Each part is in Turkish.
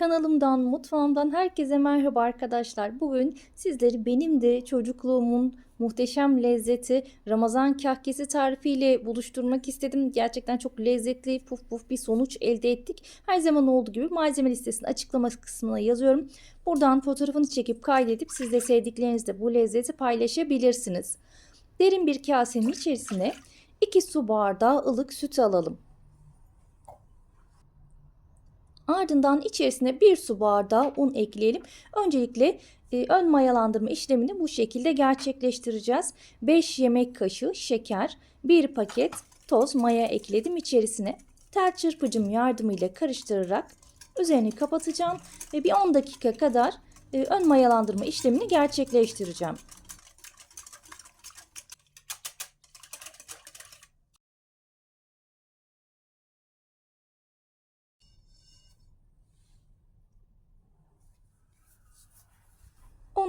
Kanalımdan, mutfağımdan herkese merhaba arkadaşlar. Bugün sizleri benim de çocukluğumun muhteşem lezzeti Ramazan kahkesi tarifiyle buluşturmak istedim. Gerçekten çok lezzetli, puf puf bir sonuç elde ettik. Her zaman olduğu gibi malzeme listesini açıklama kısmına yazıyorum. Buradan fotoğrafını çekip kaydedip siz de sevdiklerinizle bu lezzeti paylaşabilirsiniz. Derin bir kasenin içerisine 2 su bardağı ılık süt alalım. Ardından içerisine 1 su bardağı un ekleyelim. Öncelikle e, ön mayalandırma işlemini bu şekilde gerçekleştireceğiz. 5 yemek kaşığı şeker, 1 paket toz maya ekledim içerisine. Tel çırpıcım yardımıyla karıştırarak üzerini kapatacağım ve bir 10 dakika kadar e, ön mayalandırma işlemini gerçekleştireceğim.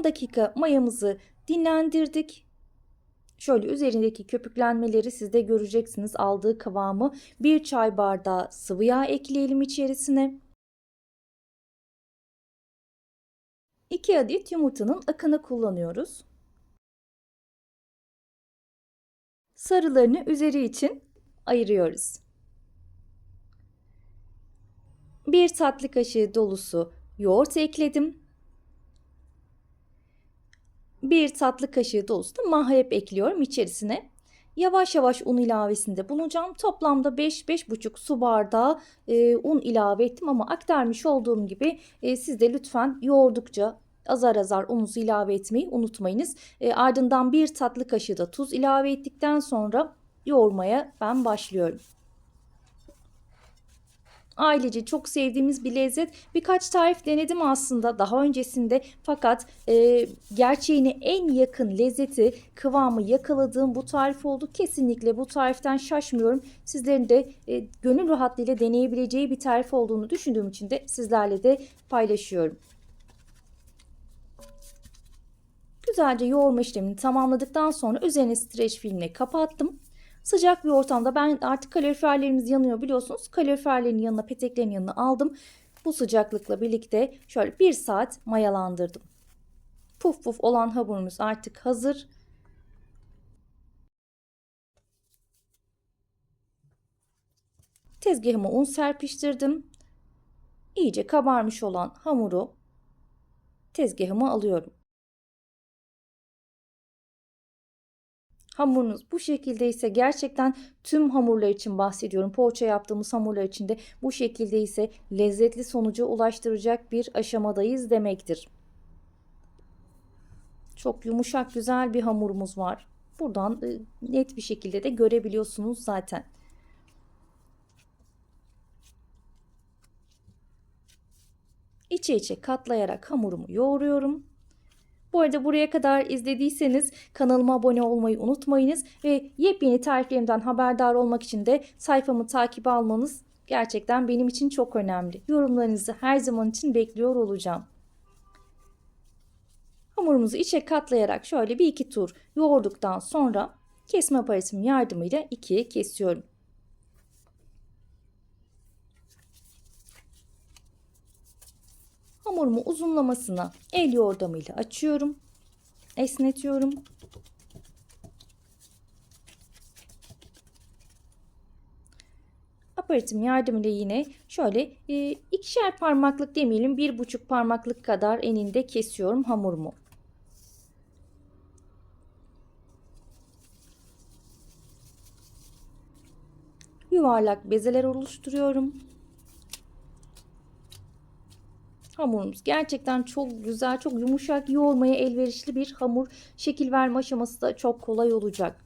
...10 dakika mayamızı dinlendirdik. Şöyle üzerindeki köpüklenmeleri siz de göreceksiniz aldığı kıvamı. Bir çay bardağı sıvı yağ ekleyelim içerisine. 2 adet yumurtanın akını kullanıyoruz. Sarılarını üzeri için ayırıyoruz. 1 tatlı kaşığı dolusu yoğurt ekledim. 1 tatlı kaşığı dolusu da mahlep ekliyorum içerisine. Yavaş yavaş un ilavesinde bulunacağım. Toplamda 5-5,5 su bardağı e, un ilave ettim ama aktarmış olduğum gibi e, siz de lütfen yoğurdukça azar azar ununuzu ilave etmeyi unutmayınız. E, ardından 1 tatlı kaşığı da tuz ilave ettikten sonra yoğurmaya ben başlıyorum. Ailece çok sevdiğimiz bir lezzet. Birkaç tarif denedim aslında daha öncesinde fakat e, gerçeğine en yakın lezzeti, kıvamı yakaladığım bu tarif oldu. Kesinlikle bu tariften şaşmıyorum. Sizlerin de e, gönül rahatlığıyla deneyebileceği bir tarif olduğunu düşündüğüm için de sizlerle de paylaşıyorum. Güzelce yoğurma işlemini tamamladıktan sonra üzerine streç filmle kapattım. Sıcak bir ortamda ben artık kaloriferlerimiz yanıyor biliyorsunuz. Kaloriferlerin yanına peteklerin yanına aldım. Bu sıcaklıkla birlikte şöyle bir saat mayalandırdım. Puf puf olan hamurumuz artık hazır. Tezgahıma un serpiştirdim. İyice kabarmış olan hamuru tezgahıma alıyorum. Hamurunuz bu şekilde ise gerçekten tüm hamurlar için bahsediyorum. Poğaça yaptığımız hamurlar için de bu şekilde ise lezzetli sonuca ulaştıracak bir aşamadayız demektir. Çok yumuşak güzel bir hamurumuz var. Buradan e, net bir şekilde de görebiliyorsunuz zaten. İçe içe katlayarak hamurumu yoğuruyorum. Bu arada buraya kadar izlediyseniz kanalıma abone olmayı unutmayınız ve yepyeni tariflerimden haberdar olmak için de sayfamı takip almanız gerçekten benim için çok önemli. Yorumlarınızı her zaman için bekliyor olacağım. Hamurumuzu içe katlayarak şöyle bir iki tur yoğurduktan sonra kesme aparatım yardımıyla ikiye kesiyorum. Hamurumu uzunlamasına el yordamıyla açıyorum. Esnetiyorum. Aparatim yardımıyla yine şöyle e, ikişer parmaklık demeyelim bir buçuk parmaklık kadar eninde kesiyorum hamurumu. Yuvarlak bezeler oluşturuyorum. Hamurumuz gerçekten çok güzel, çok yumuşak, yoğurmaya elverişli bir hamur. Şekil verme aşaması da çok kolay olacak.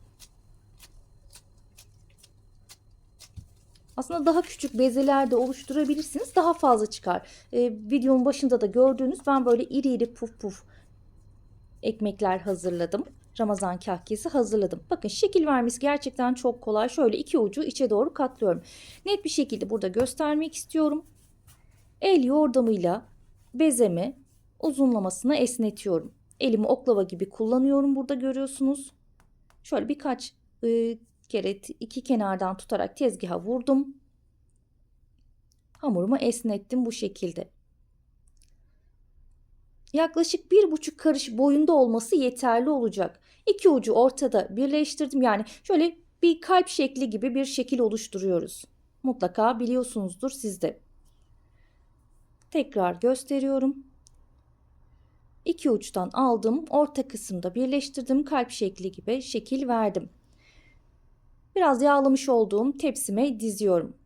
Aslında daha küçük bezeler de oluşturabilirsiniz. Daha fazla çıkar. Ee, videonun başında da gördüğünüz ben böyle iri iri puf puf ekmekler hazırladım. Ramazan kahkesi hazırladım. Bakın şekil vermesi gerçekten çok kolay. Şöyle iki ucu içe doğru katlıyorum. Net bir şekilde burada göstermek istiyorum. El yordamıyla bezemi uzunlamasına esnetiyorum. Elimi oklava gibi kullanıyorum burada görüyorsunuz. Şöyle birkaç e, kere iki kenardan tutarak tezgaha vurdum. Hamurumu esnettim bu şekilde. yaklaşık bir buçuk karış boyunda olması yeterli olacak. İki ucu ortada birleştirdim. Yani şöyle bir kalp şekli gibi bir şekil oluşturuyoruz. Mutlaka biliyorsunuzdur siz de. Tekrar gösteriyorum. İki uçtan aldım. Orta kısımda birleştirdim. Kalp şekli gibi şekil verdim. Biraz yağlamış olduğum tepsime diziyorum.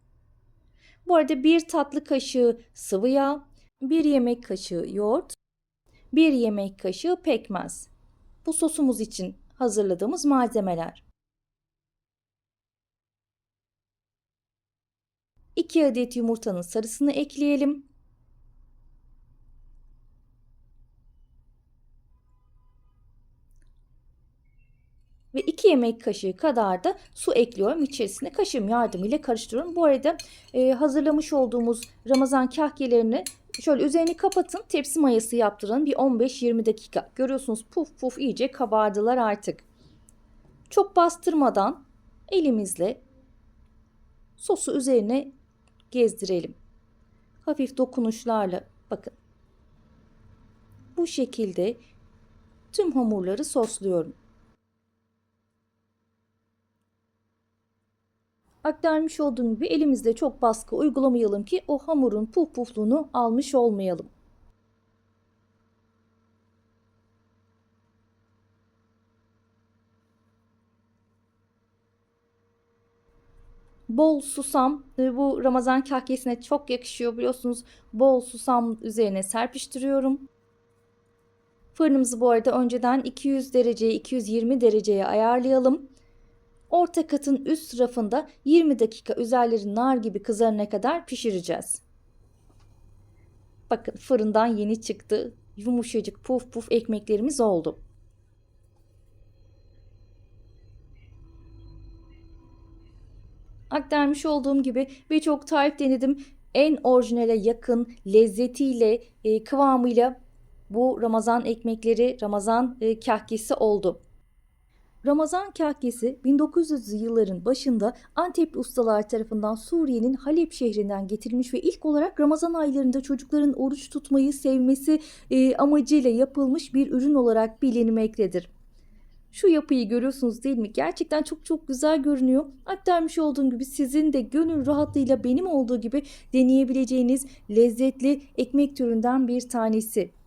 Bu arada bir tatlı kaşığı sıvı yağ, bir yemek kaşığı yoğurt, bir yemek kaşığı pekmez. Bu sosumuz için hazırladığımız malzemeler. 2 adet yumurtanın sarısını ekleyelim. Yemek kaşığı kadar da su ekliyorum. İçerisine kaşığım yardımıyla karıştırıyorum. Bu arada e, hazırlamış olduğumuz Ramazan kahkelerini şöyle üzerini kapatın. Tepsi mayası yaptırın. Bir 15-20 dakika. Görüyorsunuz puf puf iyice kabardılar artık. Çok bastırmadan elimizle sosu üzerine gezdirelim. Hafif dokunuşlarla bakın. Bu şekilde tüm hamurları sosluyorum. Aktarmış olduğum gibi elimizde çok baskı uygulamayalım ki o hamurun puf pufluğunu almış olmayalım. Bol susam bu Ramazan kahkesine çok yakışıyor biliyorsunuz. Bol susam üzerine serpiştiriyorum. Fırınımızı bu arada önceden 200 dereceye 220 dereceye ayarlayalım. Orta katın üst rafında 20 dakika üzerleri nar gibi kızarana kadar pişireceğiz. Bakın fırından yeni çıktı. Yumuşacık puf puf ekmeklerimiz oldu. Aktarmış olduğum gibi birçok tarif denedim. En orijinale yakın lezzetiyle, e, kıvamıyla bu Ramazan ekmekleri, Ramazan e, kahkesi oldu. Ramazan kahkesi 1900'lü yılların başında Antepli ustalar tarafından Suriye'nin Halep şehrinden getirilmiş ve ilk olarak Ramazan aylarında çocukların oruç tutmayı sevmesi e, amacıyla yapılmış bir ürün olarak bilinmektedir. Şu yapıyı görüyorsunuz değil mi? Gerçekten çok çok güzel görünüyor. Aktarmış olduğum gibi sizin de gönül rahatlığıyla benim olduğu gibi deneyebileceğiniz lezzetli ekmek türünden bir tanesi.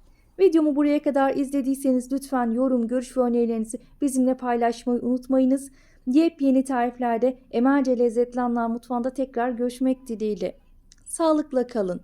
Videomu buraya kadar izlediyseniz lütfen yorum, görüş ve önerilerinizi bizimle paylaşmayı unutmayınız. Yepyeni tariflerde Emelce Lezzetli Anlar Mutfağı'nda tekrar görüşmek dileğiyle. Sağlıkla kalın.